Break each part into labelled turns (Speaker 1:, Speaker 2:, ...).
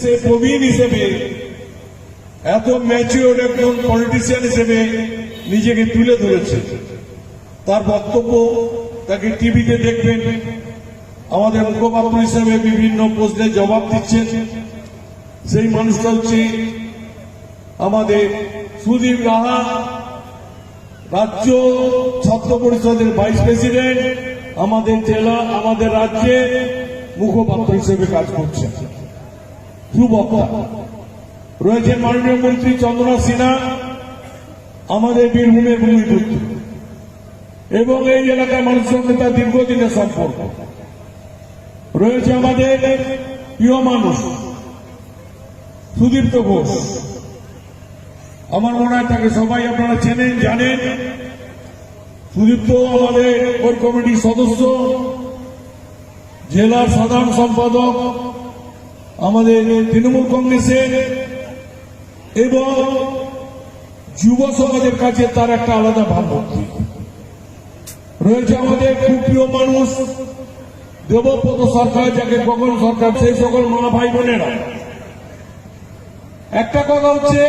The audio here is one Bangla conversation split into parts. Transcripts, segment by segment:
Speaker 1: সে প্রবীণ হিসেবে, এত ম্যাচিওর একজন পলিটিশিয়ান হিসেবে নিজেকে তুলে ধরেছে। তার বক্তব্য তাকে টিভিতে দেখবেন, আমাদের মুখপাত্র হিসেবে বিভিন্ন প্রশ্নের জবাব দিচ্ছেন। সেই মানুষটা হচ্ছে আমাদের সুদীপ রাহা রাজ্য ছাত্র পরিষদের ভাইস প্রেসিডেন্ট আমাদের জেলা, আমাদের রাজ্যে মুখপাত্র হিসেবে কাজ করছেন। সুবক্তা রয়েছেন মাননীয় মন্ত্রী চন্দ্রনাথ সিনহা, আমাদের বীরভূমের ভূমিপুত্র এবং এই এলাকার মানুষের সঙ্গে তার দীর্ঘদিনের সম্পর্ক। রয়েছে আমাদের প্রিয় মানুষ, সুদীপ্ত ঘোষ। আমার মনে হয় তাকে সবাই আপনারা চেনেন, জানেন। সুদীপ্ত আমাদের কোর কমিটির সদস্য, জেলার সাধারণ সম্পাদক আমাদের তৃণমূল কংগ্রেসের এবং যুব সমাজের কাছে তার একটা আলাদা ভাবমূর্তি। রয়েছে আমাদের খুব মানুষ, দেবব্রত সরকার, যাকে গগন সরকার, সেই সকল মা ভাই বোনেরা। একটা কথা হচ্ছে,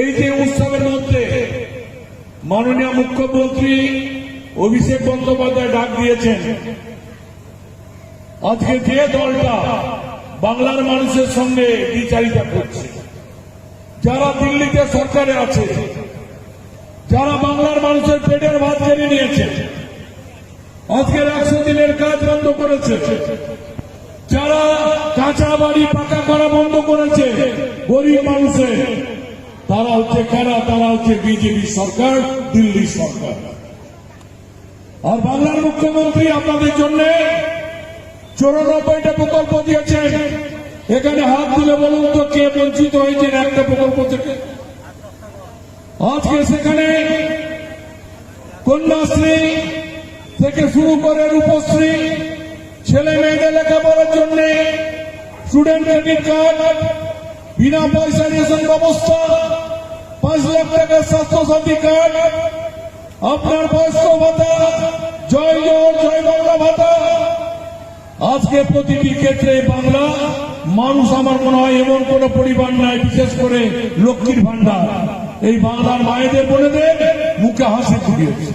Speaker 1: এই যে উৎসবের মধ্যে মাননীয় মুখ্যমন্ত্রী অভিষেক বন্দ্যোপাধ্যায় ডাক দিয়েছেন আজকে যে দলটা বাংলার মানুষের সঙ্গে বিচারিতা করছে, যারা দিল্লিতে সরকারে আছে, যারা বাংলার মানুষের পেটের ভাত কেড়ে নিয়েছে, আজকের একশো দিনের কাজ বন্ধ করেছে, যারা কাঁচা বাড়ি পাকা করা বন্ধ করেছে গরিব মানুষের, তারা হচ্ছে কারা তারা হচ্ছে বিজেপি সরকার, দিল্লি সরকার। আর বাংলার মুখ্যমন্ত্রী আপনাদের জন্য চৌরানব্বইটা প্রকল্প দিয়েছেন। এখানে হাত তুলে বলুন তো কে বঞ্চিত হয়েছেন একটা প্রকল্প থেকে? আজকে সেখানে কন্যাশ্রী থেকে শুরু করে রূপশ্রী, ছেলে মেয়েদের লেখাপড়ার জন্য স্টুডেন্ট ক্রেডিট কার্ড বিনা পয়সা রেশন ব্যবস্থা, পাঁচ লাখ টাকার স্বাস্থ্য সাথী কার্ড আপনার বয়স্ক ভাতা, জয় জয় জয় বাংলা ভাতা আজকে প্রতিটি ক্ষেত্রে বাংলা, মানুষ আমার মনে হয় এমন কোন পরিবার নাই, বিশেষ করে লক্ষ্মীর ভান্ডার এই বাংলার মায়েদের বলে দেন মুখে হাসি ফুটিয়েছে।